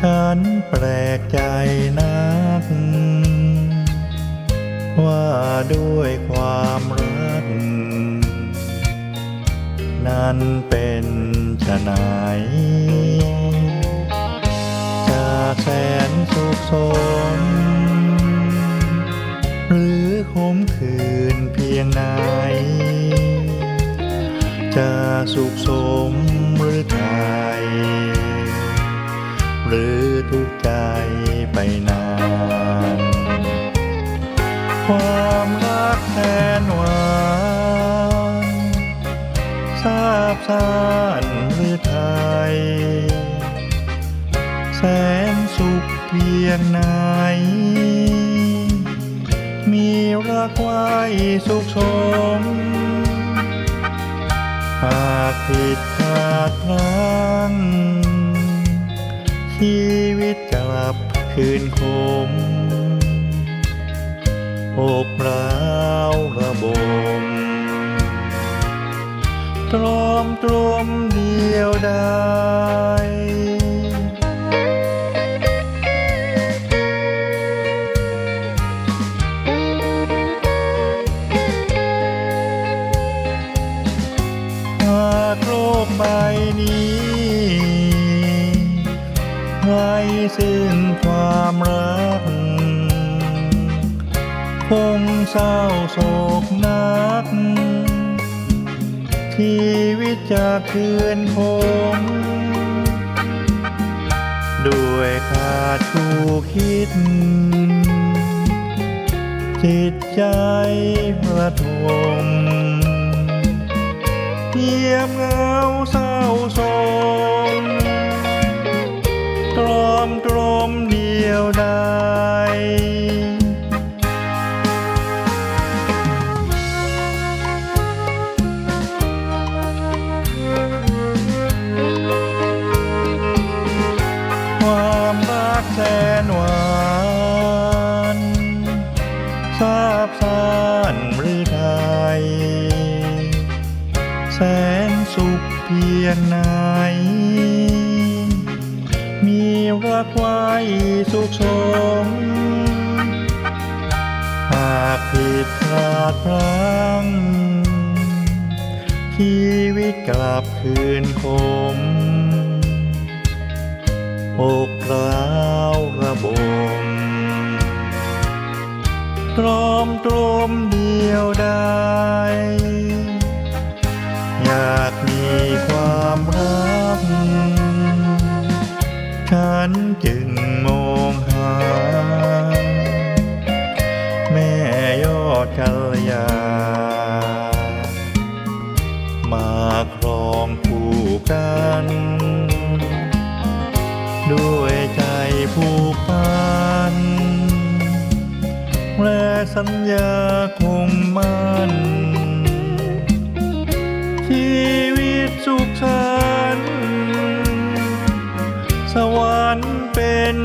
ฉันแปลกใจนัก ว่าด้วยความรัก นั้นเป็นชนายจะแสนสุขสนหรือขมขืนเพียงไหนจะสุขสมหรือทา หรือทุกข์ใจไปนาน ความรักแสนหวานทราบซ่านหรือไทย แสนสุขเพียงไหน มีรักไว้สุขสมหากผิดพลาดพลั้ง ชีวิตกลับคืนคมอบร้าวระบมตรอมตรมเดียวดายหากโลกใบนี้ ไร้ซึ่งความรัก คงเศร้าโศกนัก ชีวิตจะคืนคง ด้วยขาดคู่คิด จิตใจประทมเยี่ยมเงาเศร้าโศก กแสนหวานทราบซ่านหรือไทย แสนสุขเพียงไหน มีรักไว้สุขสม หากผิดพลาดพลั้งชีวิตกลับคืนคม อกร้าวระบมตรอมตรมเดียวดายอยากมีความรัก ฉันจึงมองหา แม่ยอดกัลยา มาครองคู่กัน ด้วยใจผูกพัน และสัญญาคงมั่น ชีวิตสุขฉันสวรรค์เป็น